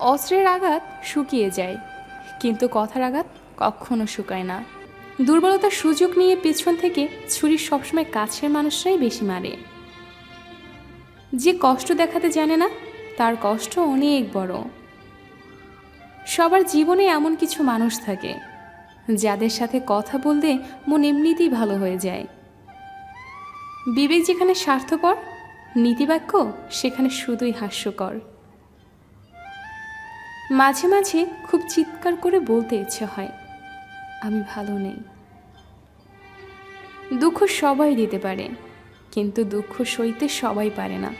অস্ত্রের আঘাত শুকিয়ে যায়, কিন্তু কথার আঘাত কখনো শুকায় না। দুর্বলতার সুযোগ নিয়ে পেছন থেকে ছুরি সবসময় কাছের মানুষরাই বেশি মারে। যে কষ্ট দেখাতে জানে না, তার কষ্ট অনেক বড়। সবার জীবনে এমন কিছু মানুষ থাকে, যাদের সাথে কথা বলতে মন এমনিতেই ভালো হয়ে যায়। বিবেক যেখানে স্বার্থপর, নীতিবাক্য সেখানে শুধুই হাস্যকর। মাঝে মাঝে খুব চিৎকার করে বলতে ইচ্ছে হয়, আমি ভালো নেই। দুঃখ সবাই দিতে পারে, কিন্তু দুঃখ সইতে সবাই পারে না।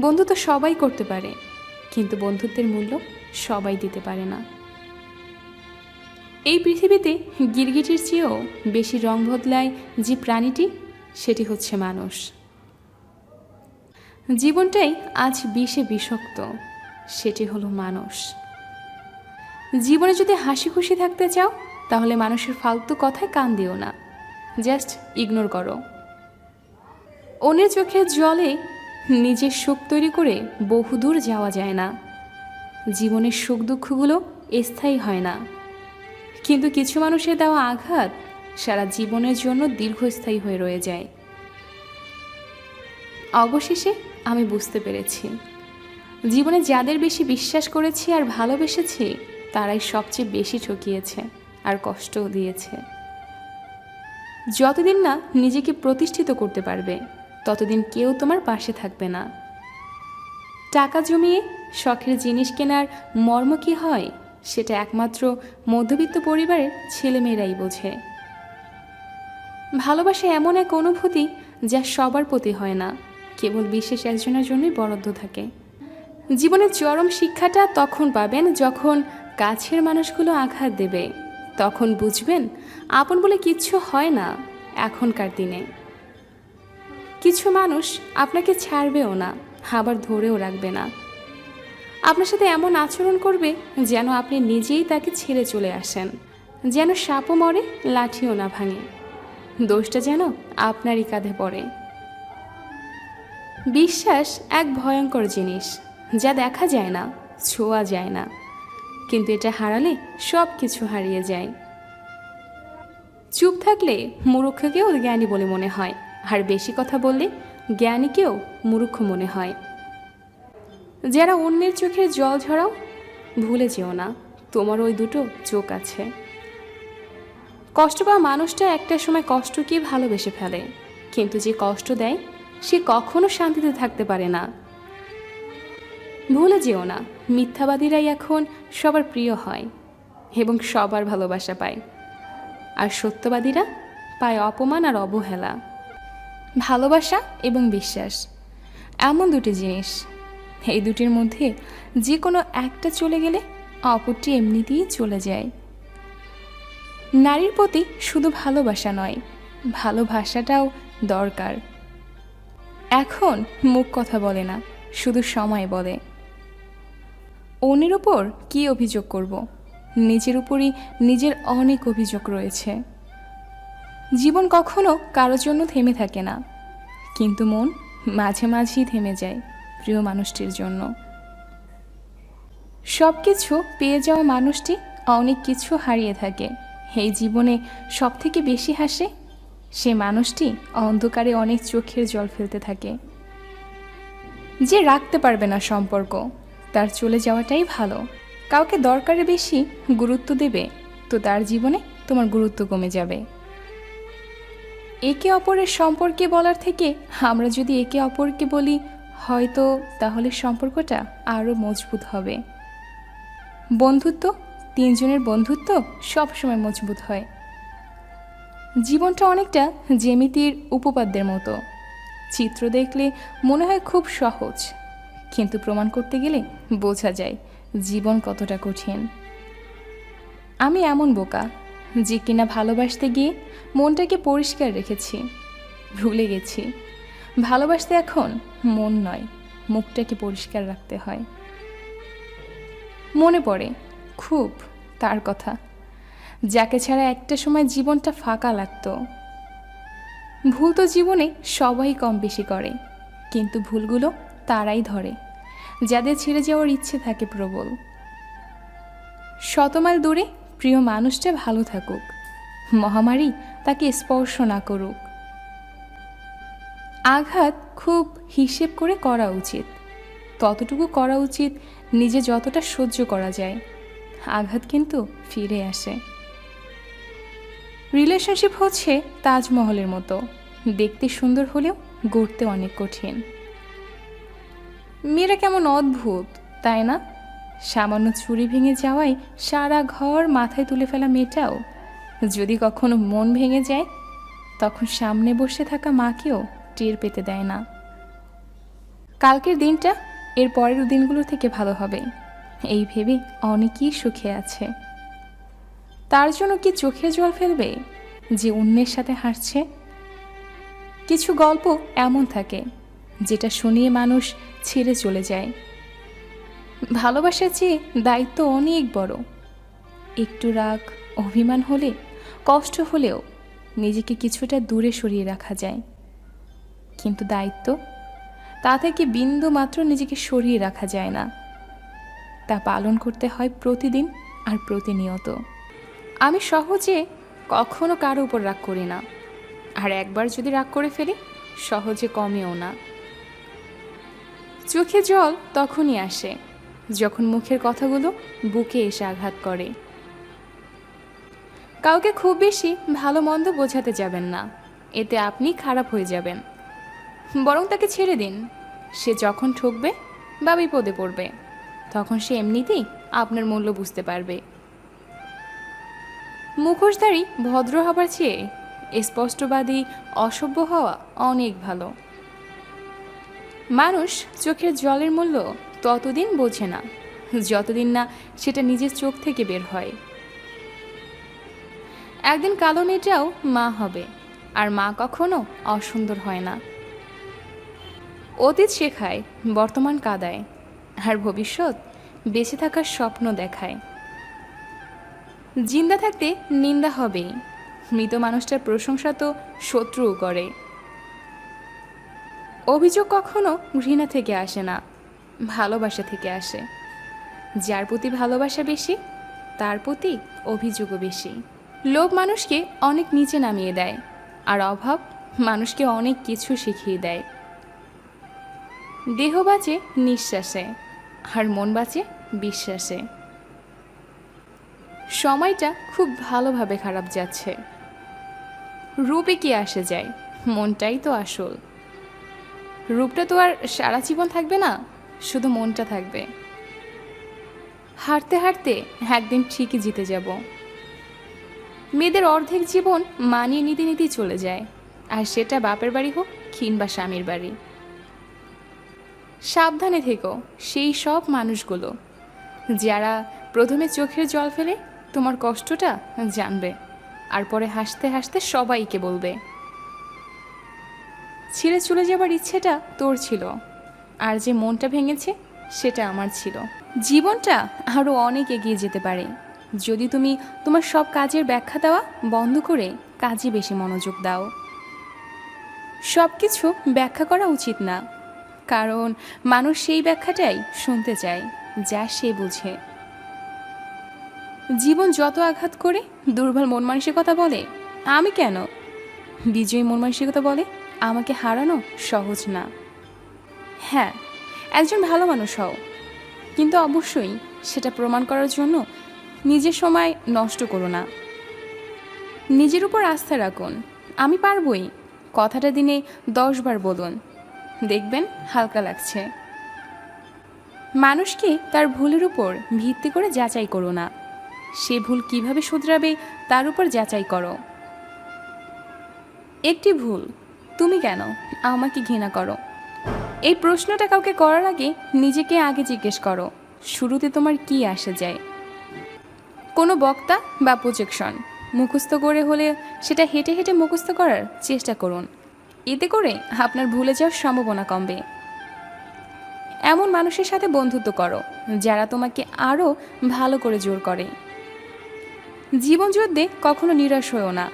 বন্ধু তো সবাই করতে পারে, কিন্তু বন্ধুত্বের মূল্য সবাই দিতে পারে না। এই পৃথিবীতে গিরগিটির চেয়েও বেশি রং বদলায় যে প্রাণীটি, সেটি হচ্ছে মানুষ। জীবনটাই আজ বিষে বিষাক্ত। সেটি হলো মানুষ। জীবনে যদি হাসি খুশি থাকতে চাও, তাহলে মানুষের ফালতু কথায় কান দিও না। জাস্ট ইগনোর করো। অন্যের চোখের জলে নিজের সুখ তৈরি করে বহুদূর যাওয়া যায় না। জীবনের সুখ দুঃখগুলো স্থায়ী হয় না। কিন্তু কিছু মানুষের দেওয়া আঘাত সারা জীবনের জন্য দীর্ঘস্থায়ী হয়ে রয়ে যায়। অবশেষে আমি বুঝতে পেরেছি। জীবনে যাদের বেশি বিশ্বাস করেছি আর ভালোবেসেছি, তারাই সবচেয়ে বেশি ঠকিয়েছে আর কষ্টও দিয়েছে। যতদিন না নিজেকে প্রতিষ্ঠিত করতে পারবে, ততদিন কেউ তোমার পাশে থাকবে না। টাকা জমিয়ে শখের জিনিস কেনার মর্ম কী হয়, সেটা একমাত্র মধ্যবিত্ত পরিবারের ছেলেমেয়েরাই বোঝে। ভালোবাসা এমন এক অনুভূতি যা সবার প্রতি হয় না, কেবল বিশেষ একজনের জন্যই বরাদ্দ থাকে। জীবনের চরম শিক্ষাটা তখন পাবেন যখন কাছের মানুষগুলো আঘাত দেবে। তখন বুঝবেন, আপন বলে কিচ্ছু হয় না এখনকার দিনে। কিছু মানুষ আপনাকে ছাড়বেও না, আবার ধরেও রাখবে না। আপনার সাথে এমন আচরণ করবে যেন আপনি নিজেই তাকে ছেড়ে চলে আসেন, যেন সাপও মরে, লাঠিও না ভাঙে। দোষটা যেন আপনারই কাঁধে পড়ে। বিশ্বাস এক ভয়ঙ্কর জিনিস। যা দেখা যায় না, ছোঁয়া যায় না। কিন্তু এটা হারালে সব কিছু হারিয়ে যায়। চুপ থাকলে মূর্খকেও জ্ঞানী বলে মনে হয়, আর বেশি কথা বললে জ্ঞানীকেও মূর্খ মনে হয়। যারা অন্যের চোখের জল ঝরাও, ভুলে যেও না, তোমার ওই দুটো চোখ আছে। কষ্ট পাওয়া মানুষটা একটা সময় কষ্টকে ভালোবেসে ফেলে, কিন্তু যে কষ্ট দেয়, সে কখনো শান্তিতে থাকতে পারে না। ভুলে যেও না, মিথ্যাবাদীরাই এখন সবার প্রিয় হয় এবং সবার ভালোবাসা পায়। আর সত্যবাদীরা পায় অপমান আর অবহেলা। ভালোবাসা এবং বিশ্বাস, এমন দুটি জিনিস। এই দুটির মধ্যে যে কোনো একটা চলে গেলে অপরটি এমনিতেই চলে যায়। নারীর প্রতি শুধু ভালোবাসা নয়, ভালোবাসাটাও দরকার। এখন মুখ কথা বলে না, শুধু সময় বলে। অন্যের উপর কী অভিযোগ করব? নিজের উপরই নিজের অনেক অভিযোগ রয়েছে। জীবন কখনো কারোর জন্য থেমে থাকে না। কিন্তু মন মাঝে মাঝেই থেমে যায় প্রিয় মানুষটির জন্য। সব কিছু পেয়ে যাওয়া মানুষটি অনেক কিছু হারিয়ে থাকে। এই জীবনে সব থেকে বেশি হাসে সে মানুষটি অন্ধকারে অনেক চোখের জল ফেলতে থাকে। যে রাখতে পারবে না সম্পর্ক। তার চলে যাওয়াটাই ভালো। কাউকে দরকারে বেশি গুরুত্ব দেবে, তো তার জীবনে তোমার গুরুত্ব কমে যাবে। একে অপরের সম্পর্কে বলার থেকে আমরা যদি একে অপরকে বলি, হয়তো তাহলে সম্পর্কটা আরও মজবুত হবে। বন্ধুত্ব, তিনজনের বন্ধুত্ব সবসময় মজবুত হয়। জীবনটা অনেকটা জেমিতির উপপাদ্যের মতো। চিত্র দেখলে মনে হয় খুব সহজ। কিন্তু প্রমাণ করতে গেলে বোঝা যায় জীবন কতটা কঠিন। আমি এমন বোকা যে কিনা ভালোবাসতে গিয়ে মনটাকে পরিষ্কার রেখেছি, ভুলে গেছি। ভালোবাসতে এখন মন নয়, মুখটাকে পরিষ্কার রাখতে হয়। মনে পড়ে, খুব তার কথা, যাকে ছাড়া একটা সময় জীবনটা ফাঁকা লাগতো। ভুল তো জীবনে সবাই কম বেশি করে, কিন্তু ভুলগুলো তারাই ধরে। যাদের ছেড়ে যাওয়ার ইচ্ছে থাকে প্রবল। শতমাইল দূরে প্রিয় মানুষটা ভালো থাকুক। মহামারী তাকে স্পর্শ না করুক। আঘাত খুব হিসেব করে করা উচিত। ততটুকু করা উচিত নিজে যতটা সহ্য করা যায়। আঘাত কিন্তু ফিরে আসে। রিলেশনশিপ হচ্ছে তাজমহলের মতো। দেখতে সুন্দর হলেও গড়তে অনেক কঠিন। মেয়েরা কেমন অদ্ভুত, তাই না? সামান্য চুরি ভেঙে যাওয়ায় সারা ঘর মাথায় তুলে ফেলা মেয়েটাও। যদি কখনো মন ভেঙে যায়, তখন সামনে বসে থাকা মাকেও টের পেতে দেয় না। কালকের দিনটা এর পরের দিনগুলো থেকে ভালো হবে। এই ভেবে অনেকেই সুখে আছে। তার জন্য কি চোখে জল ফেলবে যে অন্যের সাথে হাসছে? কিছু গল্প এমন থাকে। যেটা শুনিয়ে মানুষ ছেড়ে চলে যায়। ভালোবাসার চেয়ে দায়িত্ব অনেক বড়। একটু রাগ, অভিমান হলে, কষ্ট হলেও নিজেকে কিছুটা দূরে সরিয়ে রাখা যায়। কিন্তু দায়িত্ব? তা থেকে বিন্দু মাত্র নিজেকে সরিয়ে রাখা যায় না। তা পালন করতে হয় প্রতিদিন আর প্রতিনিয়ত। আমি সহজে কখনো কারও উপর রাগ করি না। আর একবার যদি রাগ করে ফেলি, সহজে কমেও না। চোখে জল তখনই আসে, যখন মুখের কথাগুলো বুকে এসে আঘাত করে। কাউকে খুব বেশি ভালো মন্দ বোঝাতে যাবেন না, এতে আপনি খারাপ হয়ে যাবেন। বরং তাকে ছেড়ে দিন, সে যখন ঠকবে বা বিপদে পড়বে, তখন সে এমনিতেই আপনার মূল্য বুঝতে পারবে। মুখোশধারী ভদ্র হবার চেয়ে স্পষ্টবাদী অসভ্য হওয়া অনেক ভালো। মানুষ চোখের জলের মূল্য ততদিন বোঝে না, যতদিন না সেটা নিজের চোখ থেকে বের হয়। একদিন কালো মেয়েটাও মা হবে, আর মা কখনো অসুন্দর হয় না। অতীত শেখায়, বর্তমান কাদায়, আর ভবিষ্যৎ বেঁচে থাকার স্বপ্ন দেখায়। জিন্দা থাকতে নিন্দা হবেই, মৃত মানুষটার প্রশংসা তো শত্রুও করে। অভিযোগ কখনো ঘৃণা থেকে আসে না, ভালোবাসা থেকে আসে। যার প্রতি ভালোবাসা বেশি, তার প্রতি অভিযোগও বেশি। লোভ মানুষকে অনেক নিচে নামিয়ে দেয়, আর অভাব মানুষকে অনেক কিছু শিখিয়ে দেয়। দেহ বাঁচে নিঃশ্বাসে, আর মন বাঁচে বিশ্বাসে। সময়টা খুব ভালোভাবে খারাপ যাচ্ছে। রূপে কি আসে যায়, মনটাই তো আসল। রূপটা তো আর সারা জীবন থাকবে না, শুধু মনটা থাকবে। হাঁটতে হাঁটতে একদিন ঠিকই জিতে যাব। মেয়েদের অর্ধেক জীবন মানিয়ে নিতে নিতেই চলে যায়, আর সেটা বাপের বাড়ি হোক কিংবা স্বামীর বাড়ি। সাবধানে থেকো, সেই সব মানুষগুলো, যারা প্রথমে চোখের জল ফেলে তোমার কষ্টটা জানবে, আর পরে হাসতে হাসতে সবাইকে বলবে। ছেড়ে চলে যাবার ইচ্ছেটা তোর ছিল। আর যে মনটা ভেঙেছে, সেটা আমার ছিল। জীবনটা আরও অনেক এগিয়ে যেতে পারে। যদি তুমি তোমার সব কাজের ব্যাখ্যা দেওয়া বন্ধ করে কাজে বেশি মনোযোগ দাও। সব কিছু ব্যাখ্যা করা উচিত না। কারণ মানুষ সেই ব্যাখ্যাটাই শুনতে চায়, যা সে বুঝে। জীবন যত আঘাত করে দুর্বল মন মানসিকতা বলে, আমি কেন? বিজয়ী মন মানসিকতা বলে আমাকে হারানো সহজ না। হ্যাঁ একজন ভালো মানুষ হও। কিন্তু অবশ্যই সেটা প্রমাণ করার জন্য নিজের সময় নষ্ট করো না। নিজের উপর আস্থা রাখুন। আমি পারবই। কথাটা দিনে দশবার বলুন। দেখবেন হালকা লাগছে। মানুষকে তার ভুলের উপর ভিত্তি করে যাচাই করো না। সে ভুল কীভাবে শুধরাবে তার উপর যাচাই করো। একটি ভুল তুমি কেন? আমাকে ঘৃণা করো। এই প্রশ্নটা কাউকে করার আগে নিজেকে আগে জিজ্ঞেস করো। শুরুতে তোমার কি আসে যায়? কোনো বক্তা বা প্রজেকশন মুখস্থ করে হলে সেটা হেঁটে হেঁটে মুখস্থ করার চেষ্টা করুন। এতে করে আপনার ভুলে যাওয়ার সম্ভাবনা কমবে। এমন মানুষের সাথে বন্ধুত্ব করো, যারা তোমাকে আরও ভালো করে জোর করে। জীবন যুদ্ধে কখনো নিরাশ হয়েও না।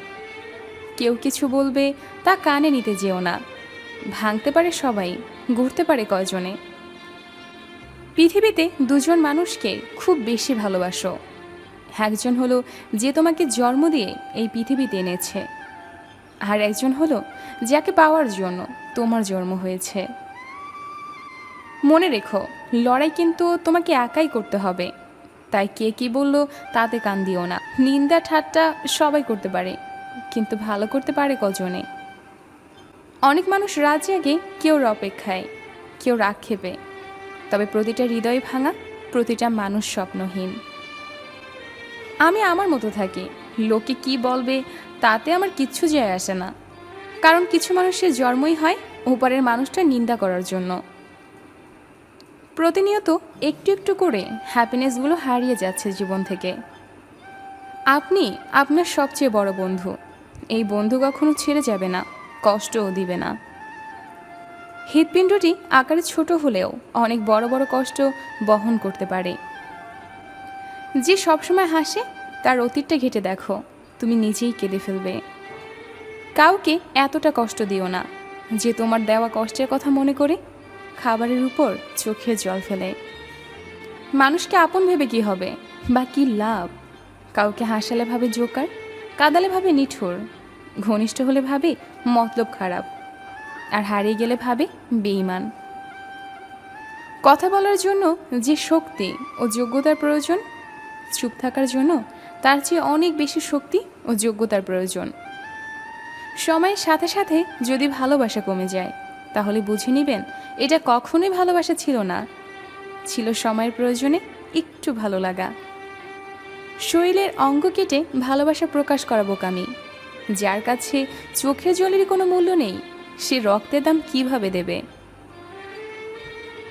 কেউ কিছু বলবে তা কানে নিতে যেও না। ভাঙতে পারে সবাই, ঘুরতে পারে কয়জনে। পৃথিবীতে দুজন মানুষকে খুব বেশি ভালোবাসো। একজন হলো যে তোমাকে জন্ম দিয়ে এই পৃথিবীতে এনেছে। আর একজন হলো যাকে পাওয়ার জন্য তোমার জন্ম হয়েছে। মনে রেখো, লড়াই কিন্তু তোমাকে একাই করতে হবে। তাই কে কি বলল তাতে কান দিও না। নিন্দা, ঠাট্টা সবাই করতে পারে। কিন্তু ভালো করতে পারে কজনে। অনেক মানুষ রাত জাগে কেউ অপেক্ষায়, কেউ রাগ খেপে। তবে প্রতিটা হৃদয় ভাঙা, প্রতিটা মানুষ স্বপ্নহীন। আমি আমার মতো থাকি। লোকে কি বলবে তাতে আমার কিচ্ছু যায় আসে না। কারণ কিছু মানুষের জন্মই হয় ওপারের মানুষটা নিন্দা করার জন্য। প্রতিনিয়ত একটু একটু করে হ্যাপিনেসগুলো হারিয়ে যাচ্ছে জীবন থেকে। আপনি আপনার সবচেয়ে বড় বন্ধু। এই বন্ধু কখনো ছেড়ে যাবে না, কষ্টও দিবে না। হৃৎপিণ্ডটি আকারে ছোট হলেও অনেক বড় বড় কষ্ট বহন করতে পারে। যে সবসময় হাসে, তার অতীতটা ঘেটে দেখো, তুমি নিজেই কেঁদে ফেলবে। কাউকে এতটা কষ্ট দিও না, যে তোমার দেওয়া কষ্টের কথা মনে করে খাবারের উপর চোখে জল ফেলে। মানুষকে আপন ভেবে কি হবে, বা কি লাভ? কাউকে হাসালে ভাবে জোকার কাদালে ভাবে নিঠুর, ঘনিষ্ঠ হলে ভাবে মতলব খারাপ, আর হারিয়ে গেলে ভাবে বেইমান কথা বলার জন্য যে শক্তি ও যোগ্যতার প্রয়োজন, চুপ থাকার জন্য তার চেয়ে অনেক বেশি শক্তি ও যোগ্যতার প্রয়োজন। সময়ের সাথে সাথে যদি ভালোবাসা কমে যায়, তাহলে বুঝে নেবেন এটা কখনোই ভালোবাসা ছিল না। ছিল সময়ের প্রয়োজনে একটু ভালো লাগা। শরীরের অঙ্গ কেটে ভালোবাসা প্রকাশ করা বোকামি যার কাছে চোখের জলেরই কোনো মূল্য নেই, সে রক্তের দাম কীভাবে দেবে?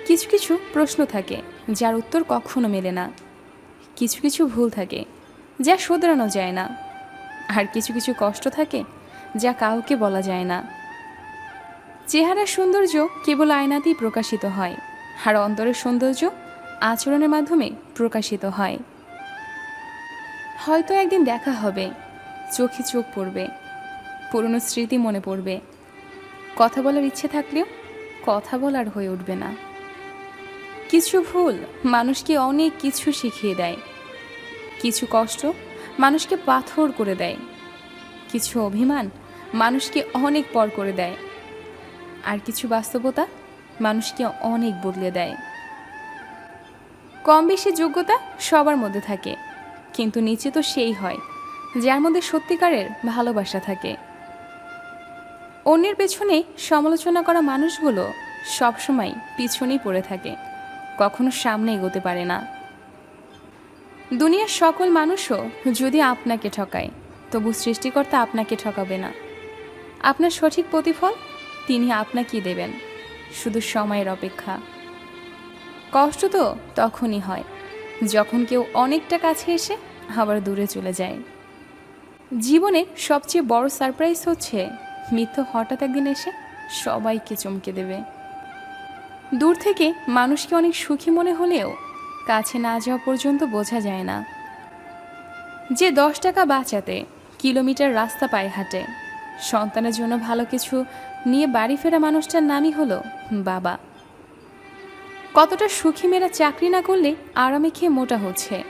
কিছু কিছু প্রশ্ন থাকে, যার উত্তর কখনো মেলে না। কিছু কিছু ভুল থাকে, যা শোধরানো যায় না। আর কিছু কিছু কষ্ট থাকে, যা কাউকে বলা যায় না। চেহারার সৌন্দর্য কেবল আয়নাতেই প্রকাশিত হয়, আর অন্তরের সৌন্দর্য আচরণের মাধ্যমে প্রকাশিত হয়। হয়তো একদিন দেখা হবে। চোখে চোখ পড়বে। পুরনো স্মৃতি মনে পড়বে। কথা বলার ইচ্ছে থাকলেও কথা বলার হয়ে উঠবে না। কিছু ভুল মানুষকে অনেক কিছু শিখিয়ে দেয়। কিছু কষ্ট মানুষকে পাথর করে দেয়। কিছু অভিমান মানুষকে অনেক পর করে দেয়। আর কিছু বাস্তবতা মানুষকে অনেক বদলে দেয়। কম বেশি যোগ্যতা সবার মধ্যে থাকে। কিন্তু নিচে তো সেই হয়, যার মধ্যে সত্যিকারের ভালোবাসা থাকে। অন্যের পেছনে সমালোচনা করা মানুষগুলো সবসময় পিছনেই পড়ে থাকে, কখনো সামনে এগোতে পারে না। দুনিয়ার সকল মানুষও যদি আপনাকে ঠকায়, তবু সৃষ্টিকর্তা আপনাকে ঠকাবে না। আপনার সঠিক প্রতিফল তিনি আপনাকেই দেবেন, শুধু সময়ের অপেক্ষা। কষ্ট তো তখনই হয়, যখন কেউ অনেকটা কাছে এসে আবার দূরে চলে যায়। জীবনের সবচেয়ে বড় সারপ্রাইজ হচ্ছে, মিথ্য হঠাৎ একদিন এসে সবাইকে চমকে দেবে। দূর থেকে মানুষকে অনেক সুখী মনে হলেও কাছে না যাওয়া পর্যন্ত বোঝা যায় না। যে দশ টাকা বাঁচাতে কিলোমিটার রাস্তা পায়ে হাঁটে, সন্তানের জন্য ভালো কিছু নিয়ে বাড়ি ফেরা মানুষটার নামই হলো বাবা। কতটা সুখী মেয়েরা চাকরি না করলে আরামে খেয়ে মোটা হচ্ছে।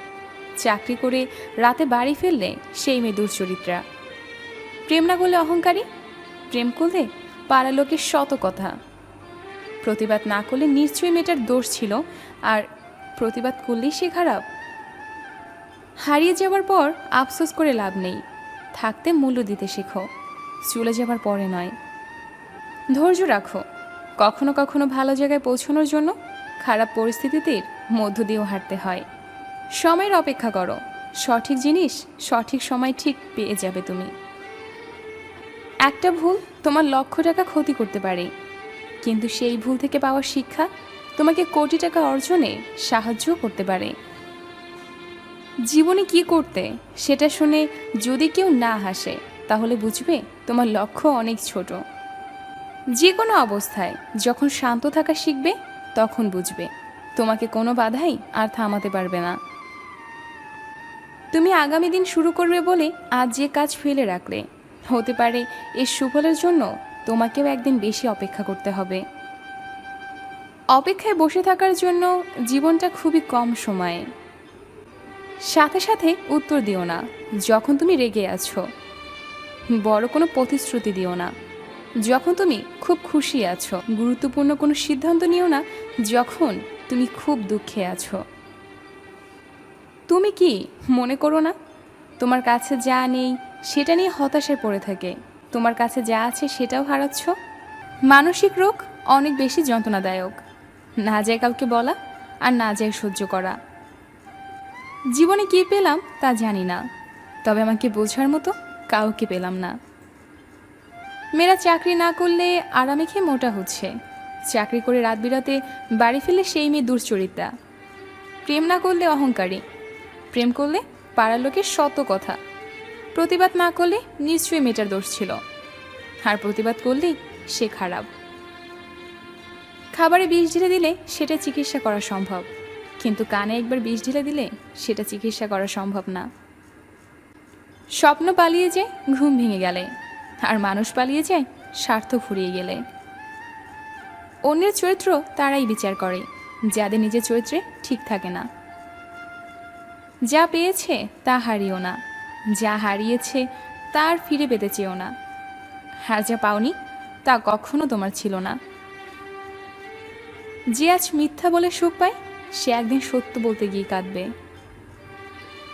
চাকরি করে রাতে বাড়ি ফেললে সেই মেয়ে দুশ্চরিত্রা প্রেম না করলে অহংকারী? প্রেম করলে পাড়া লোকের শত কথা। প্রতিবাদ না করলে নিশ্চয়ই মেয়েটার দোষ ছিল, আর প্রতিবাদ করলেই সে খারাপ। হারিয়ে যাওয়ার পর আফসোস করে লাভ নেই। থাকতে মূল্য দিতে শেখো, চলে যাবার পরে নয়। ধৈর্য রাখো, কখনো কখনো ভালো জায়গায় পৌঁছানোর জন্য খারাপ পরিস্থিতিতে মধ্য দিয়েও হাঁটতে হয়। সময়ের অপেক্ষা করো। সঠিক জিনিস, সঠিক সময় ঠিক পেয়ে যাবে তুমি। একটা ভুল তোমার লক্ষ টাকা ক্ষতি করতে পারে। কিন্তু সেই ভুল থেকে পাওয়া শিক্ষা তোমাকে কোটি টাকা অর্জনে সাহায্যও করতে পারে। জীবনে কি করতে, সেটা শুনে যদি কেউ না হাসে, তাহলে বুঝবে তোমার লক্ষ্য অনেক ছোট। যে কোনো অবস্থায় যখন শান্ত থাকা শিখবে, তখন বুঝবে। তোমাকে কোনো বাধাই আর থামাতে পারবে না। তুমি আগামী দিন শুরু করবে বলে আজ যে কাজ ফেলে রাখলে। হতে পারে এর সুফলের জন্য তোমাকেও একদিন বেশি অপেক্ষা করতে হবে। অপেক্ষায় বসে থাকার জন্য জীবনটা খুবই কম সময়ে। সাথে সাথে উত্তর দিও না, যখন তুমি রেগে আছো। বড় কোনো প্রতিশ্রুতি দিও না। যখন তুমি খুব খুশি আছো, গুরুত্বপূর্ণ কোনো সিদ্ধান্ত নিও না, যখন তুমি খুব দুঃখে আছো। তুমি কি মনে করো না? তোমার কাছে যা নেই, সেটা নিয়ে হতাশায় পড়ে থাকে। তোমার কাছে যা আছে, সেটাও হারাচ্ছ। মানসিক রোগ অনেক বেশি যন্ত্রণাদায়ক। না যায় কাউকে বলা আর না যায় সহ্য করা। জীবনে কী পেলাম, তা জানি না। তবে আমাকে বোঝার মতো কাউকে পেলাম না। মেয়েরা চাকরি না করলে আরামে খেয়ে মোটা হচ্ছে। চাকরি করে রাত বিরাতে বাড়ি ফেলে সেই মেয়ে দুশ্চরিতা। প্রেম না করলে অহংকারী। প্রেম করলে পাড়ার লোকের শত কথা। প্রতিবাদ না করলে নিশ্চয়ই মেয়েটার দোষ ছিল। আর প্রতিবাদ করলেই সে খারাপ। খাবারে বিষ ঢেলে দিলে সেটা চিকিৎসা করা সম্ভব। কিন্তু কানে একবার বিষ ঢেলে দিলে সেটা চিকিৎসা করা সম্ভব না। স্বপ্ন পালিয়ে যায়, ঘুম ভেঙে গেলে। আর মানুষ পালিয়ে যায়, স্বার্থ ফুরিয়ে গেলে। অন্যের চরিত্র তারাই বিচার করে, যাদের নিজের চরিত্রে ঠিক থাকে না। যা পেয়েছে তা হারিও না। যা হারিয়েছে তার ফিরে পেতে চেও না। আর যা পাওনি তা কখনো তোমার ছিল না। যে আজ মিথ্যা বলে সুখ পায়, সে একদিন সত্য বলতে গিয়ে কাঁদবে।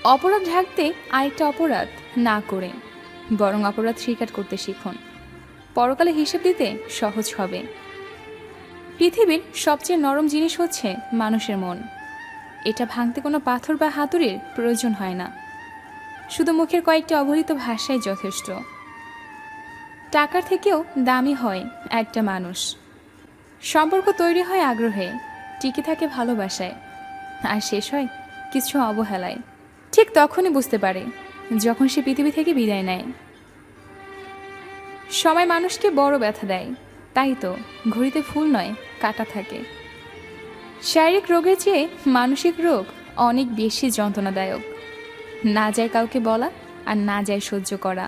অপরাধ ঢাকতে আরেকটা অপরাধ না করে, বরং অপরাধ স্বীকার করতে শিখুন। পরকালে হিসেব দিতে সহজ হবে। পৃথিবীর সবচেয়ে নরম জিনিস হচ্ছে মানুষের মন। এটা ভাঙতে কোনো পাথর বা হাতুড়ির প্রয়োজন হয় না। শুধু মুখের কয়েকটি অবহিত ভাষাই যথেষ্ট। টাকার থেকেও দামি হয় একটা মানুষ। সম্পর্ক তৈরি হয় আগ্রহে, টিকে থাকে ভালোবাসায়, আর শেষ হয় কিছু অবহেলায়। ঠিক তখনই বুঝতে পারে যখন সে পৃথিবী থেকে বিদায় নেয়। সময় মানুষকে বড় ব্যথা দেয়, তাই তো ঘড়িতে ফুল নয়, কাটা থাকে। শারীরিক রোগের চেয়ে মানসিক রোগ অনেক বেশি যন্ত্রণাদায়ক। না যায় কাউকে বলা আর না যায় সহ্য করা।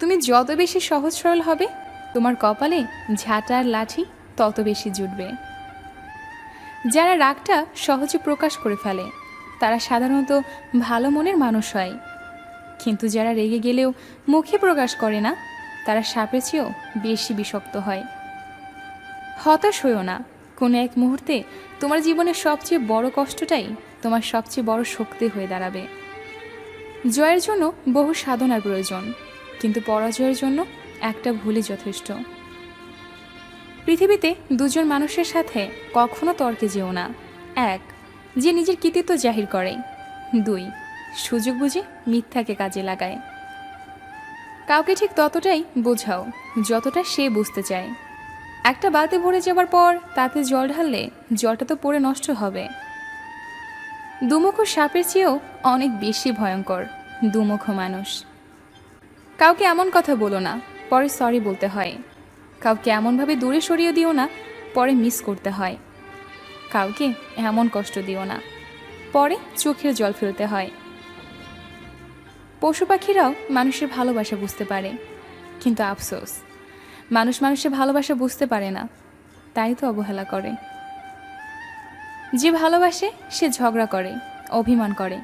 তুমি যত বেশি সহজ সরল হবে, তোমার কপালে ঝাঁটা আর লাঠি তত বেশি জুটবে। যারা রাগটা সহজে প্রকাশ করে ফেলে, তারা সাধারণত ভালো মনের মানুষ হয়। কিন্তু যারা রেগে গেলেও মুখে প্রকাশ করে না, তারা সাপের চেয়েও বেশি বিষাক্ত হয়। হতাশ হইও না। কোনো এক মুহূর্তে তোমার জীবনের সবচেয়ে বড় কষ্টটাই তোমার সবচেয়ে বড় শক্তি হয়ে দাঁড়াবে। জয়ের জন্য বহু সাধনার প্রয়োজন, কিন্তু পরাজয়ের জন্য একটা ভুলই যথেষ্ট। পৃথিবীতে দুজন মানুষের সাথে কখনো তর্কে যেও না। এক, যে নিজের কৃতিত্ব জাহির করে। দুই, সুযোগ বুঝে মিথ্যাকে কাজে লাগায়। কাউকে ঠিক ততটাই বোঝাও যতটা সে বুঝতে চায়। একটা বালতি ভরে যাবার পর তাতে জল ঢাললে জলটা তো পড়ে নষ্ট হবে। দুমুখ সাপের চেয়েও অনেক বেশি ভয়ঙ্কর, দুমুখ মানুষ। কাউকে এমন কথা বলো না, পরে সরি বলতে হয়। কাউকে এমনভাবে দূরে সরিয়ে দিও না, পরে মিস করতে হয়। কাউকে এমন কষ্ট দিও না, পরে চোখের জল ফেলতে হয়। পশু পাখিরাও মানুষের ভালোবাসা বুঝতে পারে, কিন্তু আফসোস মানুষ মানুষের ভালোবাসা বুঝতে পারে না। তাই তো অবহেলা করে। যে ভালোবাসে, সে ঝগড়া করে, অভিমান করে।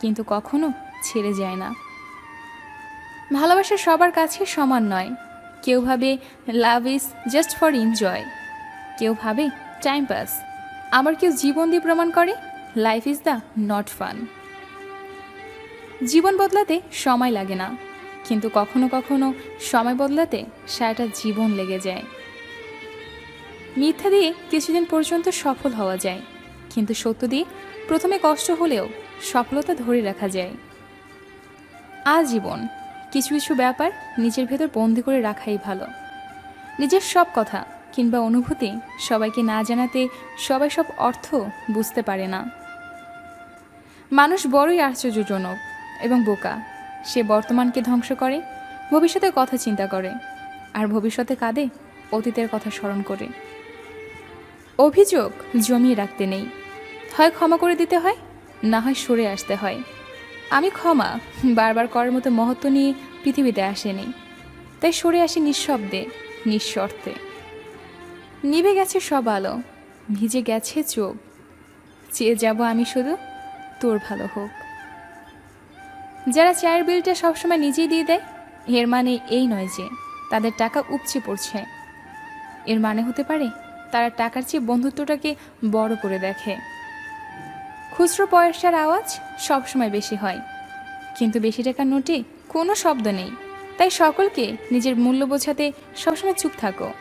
কিন্তু কখনো ছেড়ে যায় না। ভালোবাসা সবার কাছে সমান নয়। কেউ ভাবে love is just for enjoy কেউ ভাবে টাইম পাস আবার কেউ জীবন দিয়ে প্রমাণ করে life is the not fun জীবন বদলাতে সময় লাগে না। কিন্তু কখনো কখনো সময় বদলাতে সারাটা জীবন লেগে যায়। মিথ্যা দিয়ে কিছুদিন পর্যন্ত সফল হওয়া যায়, কিন্তু সত্য দিয়ে প্রথমে কষ্ট হলেও সফলতা ধরে রাখা যায়। আজীবন কিছু কিছু ব্যাপার নিজের ভেতর বন্দি করে রাখাই ভালো। নিজের সব কথা কিংবা অনুভূতি সবাইকে না জানাতে সবাই সব অর্থ বুঝতে পারে না। মানুষ বড়ই আশ্চর্যজনক এবং বোকা। সে বর্তমানকে ধ্বংস করে, ভবিষ্যতের কথা চিন্তা করে, আর ভবিষ্যতে কাঁদে, অতীতের কথা স্মরণ করে। অভিযোগ জমিয়ে রাখতে নেই। হয় ক্ষমা করে দিতে হয়, না হয় সরে আসতে হয়। আমি ক্ষমা বারবার করার মতো মহত্ব নিয়ে পৃথিবীতে আসেনি। তাই সরে আসি নিঃশব্দে, নিঃশর্তে। নিভে গেছে সব আলো, ভিজে গেছে চোখ। চেয়ে যাব আমি শুধু তোর ভালো হোক। যারা চায়ের বিলটা সবসময় নিজেই দিয়ে দেয়, এর মানে এই নয় যে তাদের টাকা উপচে পড়ছে। এর মানে হতে পারে তারা টাকার চেয়ে বন্ধুত্বটাকে বড় করে দেখে। খুচরো পয়সার আওয়াজ সবসময় বেশি হয়। কিন্তু বেশি টাকার নোটে কোনো শব্দ নেই। তাই সকলকে নিজের মূল্য বোঝাতে সবসময় চুপ থাকো।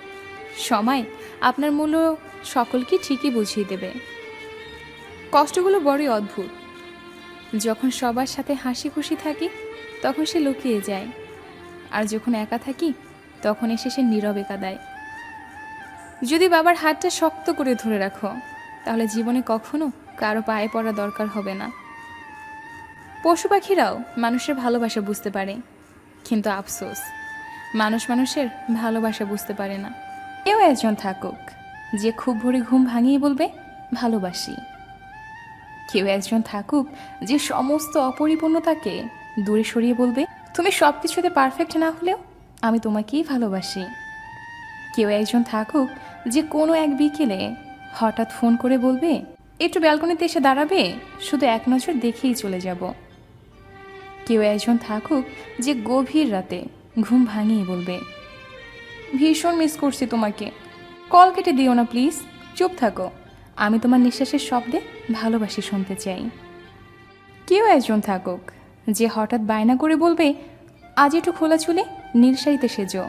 সময় আপনার মূল্য সকলকে ঠিকই বুঝিয়ে দেবে। কষ্টগুলো বড়ই অদ্ভুত। যখন সবার সাথে হাসি খুশি থাকি, তখন সে লুকিয়ে যায়। আর যখন একা থাকি, তখন এসে সে নীরবে কাদায়। যদি বাবার হাতটা শক্ত করে ধরে রাখো, তাহলে জীবনে কখনো কারও পায়ে পড়া দরকার হবে না। পশু পাখিরাও মানুষের ভালোবাসা বুঝতে পারে, কিন্তু আফসোস, মানুষ মানুষের ভালোবাসা বুঝতে পারে না। কেউ একজন থাকুক, যে খুব ভরে ঘুম ভাঙিয়ে বলবে, ভালোবাসি। কেউ একজন থাকুক যে সমস্ত অপরিপূর্ণতাকে দূরে সরিয়ে বলবে, তুমি সব কিছুতে পারফেক্ট না হলেও আমি তোমাকেই ভালোবাসি। কেউ একজন থাকুক যে কোনো এক বিকেলে হঠাৎ ফোন করে বলবে, একটু ব্যালকনিতে এসে দাঁড়াবে, শুধু এক নজর দেখেই চলে যাব। কেউ একজন থাকুক যে গভীর রাতে ঘুম ভাঙিয়ে বলবে, ভীষণ মিস করছি তোমাকে। কল কেটে দিও না প্লিজ চুপ থাকো। আমি তোমার নিঃশ্বাসের শব্দে ভালোবাসি শুনতে চাই। কেউ একজন থাকুক, যে হঠাৎ বায়না করে বলবে, আজ একটু খোলা চুলে নীল শাড়িতে সেজো।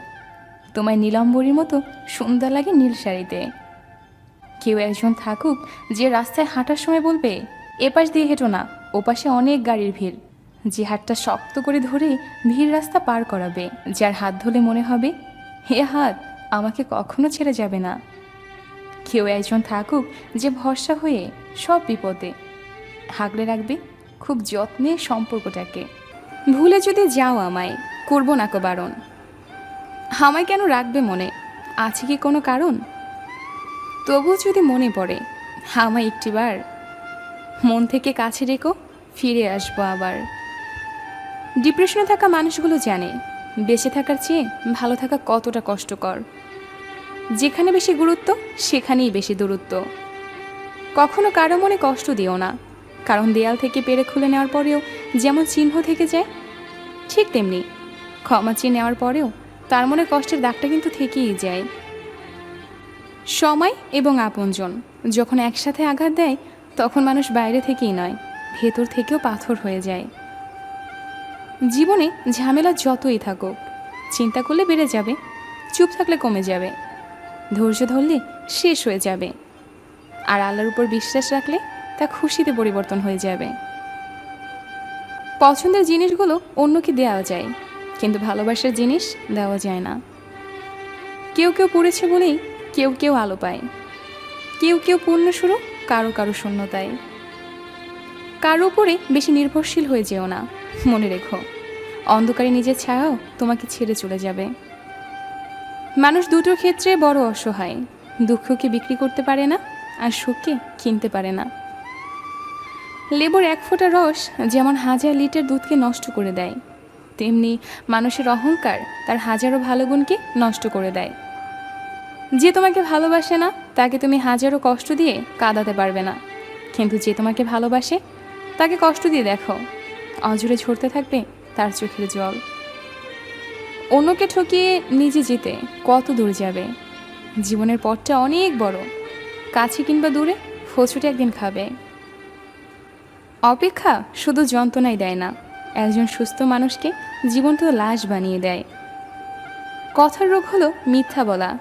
তোমায় নীলাম্বরীর মতো সুন্দর লাগে নীল শাড়িতে। কেউ একজন থাকুক, যে রাস্তায় হাঁটার সময় বলবে এপাশ দিয়ে হেঁটো না ওপাশে অনেক গাড়ির ভিড়। যে হাতটা শক্ত করে ধরে ভিড় রাস্তা পার করাবে, যার হাত ধরে মনে হবে, হে হাত, আমাকে কখনো ছেড়ে যাবে না। কেউ একজন থাকুক যে ভরসা হয়ে সব বিপদে হাগলে রাখবে খুব যত্নে সম্পর্কটাকে। ভুলে যদি যাও আমায়, করব না কো বারণ। আমায় কেন রাখবে মনে? আছে কি কোনো কারণ? তবুও যদি মনে পড়ে, আমায় একটিবার মন থেকে কাছে রেখো, ফিরে আসব আবার। ডিপ্রেশনে থাকা মানুষগুলো জানে, বেঁচে থাকার চেয়ে ভালো থাকা কতটা কষ্টকর। যেখানে বেশি গুরুত্ব, সেখানেই বেশি দূরত্ব। কখনো কারও মনে কষ্ট দিও না, কারণ দেয়াল থেকে পেরে খুলে নেওয়ার পরেও যেমন চিহ্ন থেকে যায়, ঠিক তেমনি ক্ষমা চেয়ে নেওয়ার পরেও তার মনে কষ্টের দাগটা কিন্তু থেকেই যায়। সময় এবং আপনজন যখন একসাথে আঘাত দেয়, তখন মানুষ বাইরে থেকেই নয়, ভেতর থেকেও পাথর হয়ে যায়। জীবনে ঝামেলা যতই থাকুক, চিন্তা করলে বেড়ে যাবে, চুপ থাকলে কমে যাবে। ধৈর্য ধরলে শেষ হয়ে যাবে। আর আল্লাহর উপর বিশ্বাস রাখলে তা খুশিতে পরিবর্তন হয়ে যাবে। পছন্দের জিনিসগুলো অন্যকে দেওয়া যায়, কিন্তু ভালোবাসার জিনিস দেওয়া যায় না। কেউ কেউ পড়েছে বলেই কেউ কেউ আলো পায়। কেউ কেউ পূর্ণ শুরু কারও কারও শূন্যতায়। কারও উপরে বেশি নির্ভরশীল হয়ে যেও না, মনে রেখো। অন্ধকারে নিজের ছায়াও তোমাকে ছেড়ে চলে যাবে। মানুষ দুটোর ক্ষেত্রে বড় অসহায়। দুঃখকে বিক্রি করতে পারে না, আর সুখকে কিনতে পারে না। লেবুর এক ফোঁটা রস যেমন হাজার লিটার দুধকে নষ্ট করে দেয়, তেমনি মানুষের অহংকার তার হাজারো ভালো গুণকে নষ্ট করে দেয়। যে তোমাকে ভালোবাসে না, তাকে তুমি হাজারো কষ্ট দিয়ে কাঁদাতে পারবে না। কিন্তু যে তোমাকে ভালোবাসে, তাকে কষ্ট দিয়ে দেখো। অজুরে ঝরতে থাকবে তার চোখের জল। অন্যকে ঠকিয়ে নিজে যেতে কত দূর যাবে? জীবনের পথটা অনেক বড়। কাছে কিংবা দূরে ফচুটে একদিন খাবে। অপেক্ষা শুধু যন্ত্রণাই দেয় না, একজন সুস্থ মানুষকে জীবন্ত লাশ বানিয়ে দেয়। কথার রোগ হলো মিথ্যা বলা,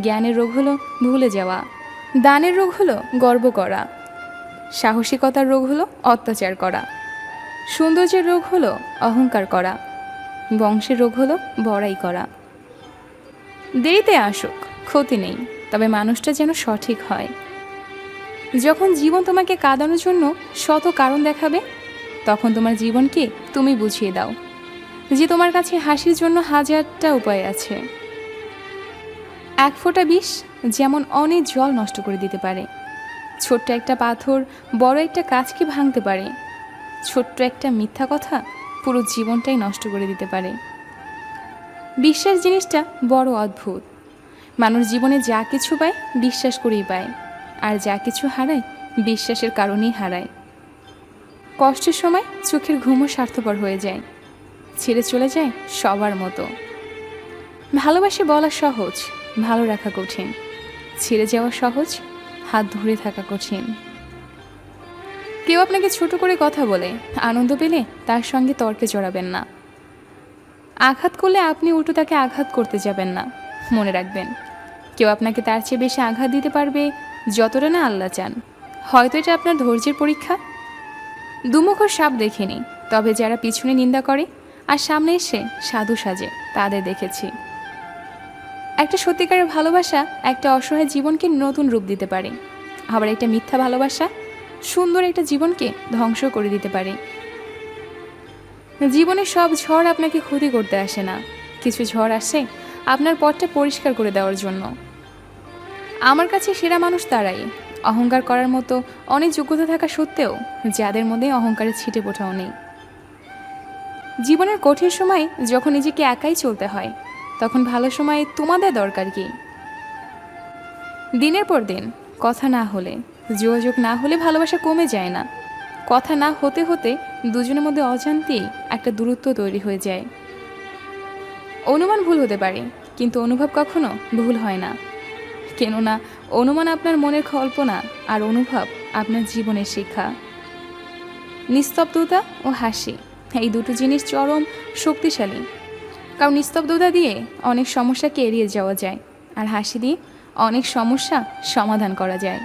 জ্ঞানের রোগ হলো ভুলে যাওয়া, দানের রোগ হলো গর্ব করা, সাহসিকতার রোগ হলো অত্যাচার করা, সৌন্দর্যের রোগ হলো অহংকার করা বংশের রোগ হলো বড়াই করা। দেরিতে আসুক, ক্ষতি নেই, তবে মানুষটা যেন সঠিক হয়। যখন জীবন তোমাকে কাঁদানোর জন্য শত কারণ দেখাবে, তখন তোমার জীবনকে তুমি বুঝিয়ে দাও যে তোমার কাছে হাসির জন্য হাজারটা উপায় আছে। এক ফোঁটা বিষ যেমন অনেক জল নষ্ট করে দিতে পারে। ছোট্ট একটা পাথর বড় একটা কাজকে ভাঙতে পারে। ছোট্ট একটা মিথ্যা কথা পুরো জীবনটাই নষ্ট করে দিতে পারে। বিশ্বাস জিনিসটা বড় অদ্ভুত। মানুষ জীবনে যা কিছু পায়, বিশ্বাস করেই পায়। আর যা কিছু হারায়, বিশ্বাসের কারণেই হারায়। কষ্টের সময় চোখের ঘুমও স্বার্থপর হয়ে যায়। ছেড়ে চলে যায় সবার মতো। ভালোবাসে বলা সহজ, ভালো রাখা কঠিন। ছেড়ে যাওয়া সহজ, হাত ধরে থাকা কঠিন। কেউ আপনাকে ছোট করে কথা বলে, আনন্দ পেলে তার সঙ্গে তর্কে জড়াবেন না। আঘাত করলে আপনি উল্টো তাকে আঘাত করতে যাবেন না, মনে রাখবেন। কেউ আপনাকে তার চেয়ে বেশি আঘাত দিতে পারবে যতটা না আল্লাহ চান। হয়তো এটা আপনার ধৈর্যের পরীক্ষা? দুমুখ সাপ দেখিনি, তবে যারা পিছনে নিন্দা করে আর সামনে এসে সাধু সাজে, তাদের দেখেছি। একটা সত্যিকারের ভালোবাসা একটা অসহায় জীবনকে নতুন রূপ দিতে পারে। আবার একটা মিথ্যা ভালোবাসা সুন্দর একটা জীবনকে ধ্বংস করে দিতে পারে। জীবনের সব ঝড় আপনাকে ক্ষতি করতে আসে না। কিছু ঝড় আসে আপনার পথটা পরিষ্কার করে দেওয়ার জন্য। আমার কাছে সেরা মানুষ তারাই। অহংকার করার মতো অনেক যোগ্যতা থাকা সত্ত্বেও যাদের মধ্যে অহংকারের ছিটে পোঠাও নেই। জীবনের কঠিন সময় যখন নিজেকে একাই চলতে হয়, তখন ভালো সময় তোমাদের দরকার কি? দিনের পর দিন, কথা না হলে। যোগাযোগ না হলে ভালোবাসা কমে যায় না। কথা না হতে হতে দুজনের মধ্যে অজান্তেই একটা দূরত্ব তৈরি হয়ে যায়। অনুমান ভুল হতে পারে, কিন্তু অনুভব কখনো ভুল হয় না। কেননা, অনুমান আপনার মনের কল্পনা আর অনুভব আপনার জীবনের শিক্ষা। নিস্তব্ধতা ও হাসি, এই দুটো জিনিস চরম শক্তিশালী। কারণ নিস্তব্ধতা দিয়ে অনেক সমস্যাকে এড়িয়ে যাওয়া যায়, আর হাসি দিয়ে অনেক সমস্যা সমাধান করা যায়।